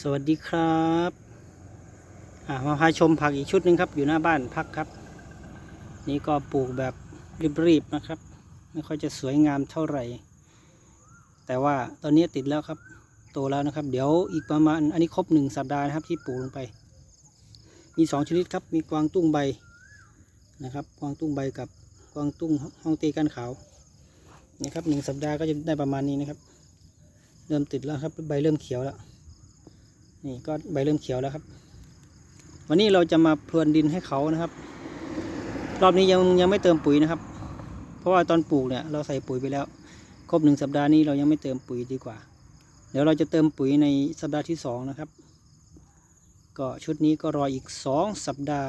สวัสดีครับมาพาชมผักอีกชุดหนึ่งครับ อยู่หน้าบ้านพักครับ นี่ก็ปลูกแบบรีบๆนะครับ ไม่ค่อยจะสวยงามเท่าไหร่ แต่ว่าตอนนี้ติดแล้วครับ โตแล้วนะครับ เดี๋ยวอีกประมาณอันนี้ครบหนึ่งสัปดาห์นะครับที่ปลูกลงไป มีสองชนิดครับ มีกวางตุ้งใบนะครับกวางตุ้งใบกับกวางตุ้งห้องตีกันขาวนะครับหนึ่งสัปดาห์ก็จะได้ประมาณนี้นะครับ เริ่มติดแล้วครับใบเริ่มเขียวแล้ว นี่ก็ใบเริ่มเขียวแล้วครับ วันนี้เราจะมาพรวนดินให้เขานะครับ รอบนี้ยังยังไม่เติมปุ๋ยนะครับ เพราะว่าตอนปลูกเนี่ยเราใส่ปุ๋ยไปแล้ว ครบหนึ่งสัปดาห์นี้เรายังไม่เติมปุ๋ยดีกว่า เดี๋ยวเราจะเติมปุ๋ยในสัปดาห์ที่สองนะครับ ก็ชุดนี้ก็รออีกสองสัปดาห์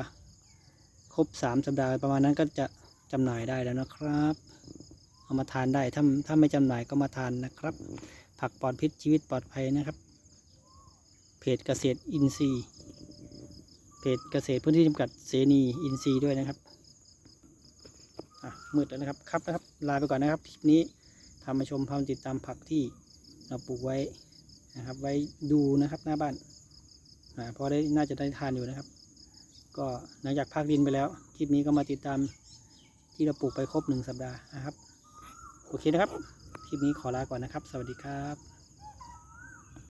ครบสามสัปดาห์ประมาณนั้นก็จะจำหน่ายได้แล้วนะครับ เอามาทานได้ถ้าถ้าไม่จำหน่ายก็มาทานนะครับ ผักปลอดพิษชีวิตปลอดภัยนะครับ เพจเกษตรอินทรีย์ เพจเกษตรพื้นที่จำกัดเสนีอินทรีย์ด้วยนะครับอะมืดแล้วนะครับครับนะครับ ลาไปก่อนนะครับคลิปนี้ทำมาชมพามติดตามผักที่เราปลูกไว้นะครับ ไว้ดูนะครับหน้าบ้านอ่าพอได้น่าจะได้ทานอยู่นะครับ ก็หลังจากพักดินไปแล้วคลิปนี้ก็มาติดตามที่เราปลูกไปครบหนึ่งสัปดาห์นะครับ โอเคนะครับ คลิปนี้ขอลาก่อนนะครับ สวัสดีครับ